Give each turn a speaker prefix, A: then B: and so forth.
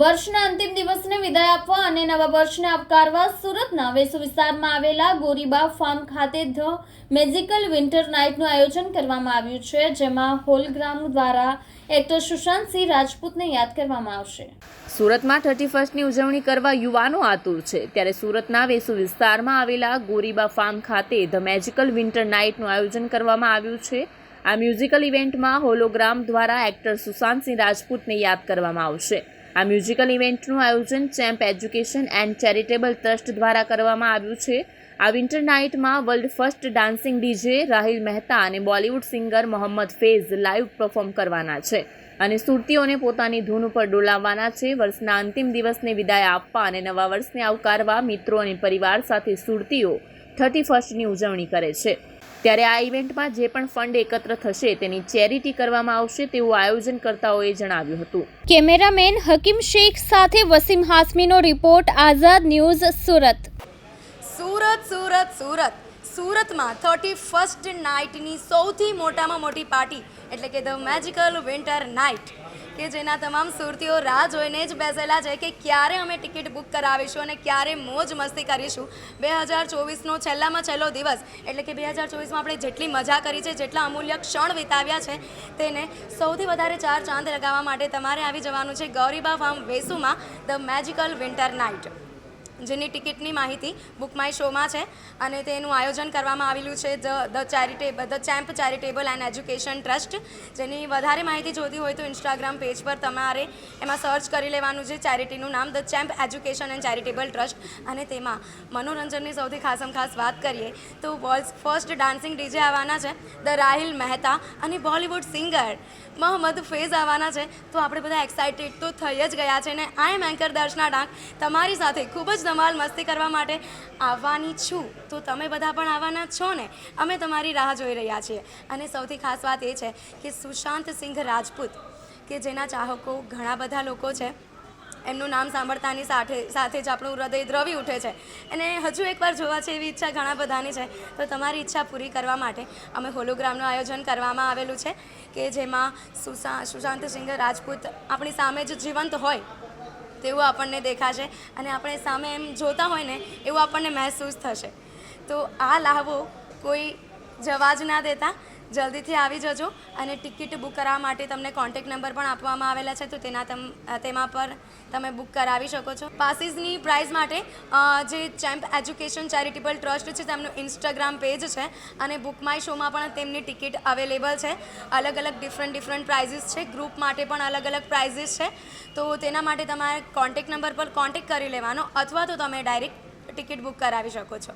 A: વર્ષના અંતિમ દિવસને વિદાય આપવા અને નવા વર્ષને આવકારવા સુરતના વેસુ વિસ્તારમાં આવેલા ગોરીબા ફાર્મ ખાતે ધ મેજિકલ વિન્ટર નાઇટનું આયોજન કરવામાં આવ્યું છે, જેમાં હોલગ્રામ દ્વારા એક્ટર સુશાંતસિંહ રાજપૂતને યાદ કરવામાં આવશે.
B: સુરતમાં થર્ટી ફર્સ્ટની ઉજવણી કરવા યુવાનો આતુર છે. ત્યારે સુરતના વેસુ વિસ્તારમાં આવેલા ગોરીબા ફાર્મ ખાતે ધ મેજિકલ વિન્ટર નાઇટનું આયોજન કરવામાં આવ્યું છે. આ મ્યુઝિકલ ઇવેન્ટમાં હોલોગ્રામ દ્વારા એક્ટર સુશાંતસિંહ રાજપૂતને યાદ કરવામાં આવશે. આ મ્યુઝિકલ ઇવેન્ટનું આયોજન champ education and charitable trust દ્વારા કરવામાં આવ્યું છે. આ winter નાઇટમાં world first dancing DJ Rahil Mehta અને Bollywood singer Mohammed Faiz live perform કરવાના છે અને સુરતીઓને પોતાની ધૂન ઉપર ડોલાવવાના છે. વર્ષના અંતિમ દિવસને વિદાય આપવા અને નવા વર્ષને આવકારવા મિત્રો અને પરિવાર સાથે સુરતીઓ થર્ટી ફર્સ્ટની ઉજવણી કરે છે. ત્યારે આ ઇવેન્ટમાં જે પણ ફંડ એકત્ર થશે તેની ચેરિટી કરવામાં આવશે તેવું આયોજનકર્તાઓએ જણાવ્યું હતું.
A: કેમેરામેન હકીમ શેખ સાથે વસીમ હાસમીનો રિપોર્ટ આઝાદ ન્યૂઝ સુરત.
C: સુરત સુરત સુરત. સુરતમાં થર્ટી ફર્સ્ટ નાઇટની સૌથી મોટામાં મોટી પાર્ટી, એટલે કે ધ મેજિકલ વિન્ટર નાઇટ કે જેના તમામ સુરતીઓ રાહ જોઈને જ બેસેલા છે કે ક્યારે અમે ટિકિટ બુક કરાવીશું અને ક્યારે મોજ મસ્તી કરીશું. બે હજાર ચોવીસનો છેલ્લામાં છેલ્લો દિવસ, એટલે કે બે હજાર ચોવીસમાં આપણે જેટલી મજા કરી છે, જેટલા અમૂલ્ય ક્ષણ વિતાવ્યા છે, તેને સૌથી વધારે ચાર ચાંદ લગાવવા માટે તમારે આવી જવાનું છે ગૌરીબા ફાર્મ વેસુમાં ધ મેજિકલ વિન્ટર નાઇટ જેની ટિકિટની માહિતી બુક માય શોમાં છે અને તેનું આયોજન કરવામાં આવેલું છે the the charitable the champ charitable and education trust જેની વધારે માહિતી જોતી હોય તો ઇન્સ્ટાગ્રામ પેજ પર તમારે એમાં સર્ચ કરી લેવાનું છે ચેરિટીનું નામ the champ education and charitable trust અને તેમાં મનોરંજનની સૌથી ખાસમ ખાસ વાત કરીએ તો વર્લ્ડ ફર્સ્ટ ડાન્સિંગ ડીજે આવવાના છે ધ રાહિલ મહેતા અને બોલિવૂડ સિંગર મોહમ્મદ ફેઝ આવવાના છે. તો આપણે બધા એક્સાઇટેડ તો થઈ જ ગયા છે ને I am anchor Darshana Dang તમારી સાથે ખૂબ જ ધમાલ મસ્તી કરવા માટે આવવાની છું. તો તમે બધા પણ આવવાના છો ને? અમે તમારી રાહ જોઈ રહ્યા છીએ. અને સૌથી ખાસ વાત એ છે કે સુશાંત સિંઘ રાજપૂત, કે જેના ચાહકો ઘણા બધા લોકો છે, એમનું નામ સાંભળતાની સાથે સાથે જ આપણું હૃદય દ્રવી ઉઠે છે. અને હજુ એકવાર જોવા છે એવી ઈચ્છા ઘણા બધાની છે. તો તમારી ઈચ્છા પૂરી કરવા માટે અમે હોલોગ્રામનું આયોજન કરવામાં આવેલું છે, કે જેમાં સુશા સુશાંત સિંઘ રાજપૂત આપણી સામે જ જીવંત હોય. તેવું આપણને દેખાશે અને આપણે સામે એમ જોતા હોય ને એવું આપણને મહેસૂસ થશે. તો આ લાહવો કોઈ જવા જ ના દેતા. જલ્દીથી આવી જજો અને ટિકિટ બુક કરાવવા માટે તમને કોન્ટેક્ટ નંબર પણ આપવામાં આવેલા છે તો તેના તમ તેમાં પર તમે બુક કરાવી શકો છો. પાસીસની પ્રાઇઝ માટે જે ચેમ્પ એજ્યુકેશન ચેરિટેબલ ટ્રસ્ટ છે તેમનું ઇન્સ્ટાગ્રામ પેજ છે અને બુક માય શોમાં પણ તેમની ટિકિટ અવેલેબલ છે. અલગ અલગ ડિફરન્ટ ડિફરન્ટ પ્રાઇઝિસ છે. ગ્રુપ માટે પણ અલગ અલગ પ્રાઇઝીસ છે. તો તેના માટે તમારે કોન્ટેક્ટ નંબર પર કોન્ટેક્ટ કરી લેવાનો અથવા તો તમે ડાયરેક્ટ ટિકિટ બુક કરાવી શકો છો.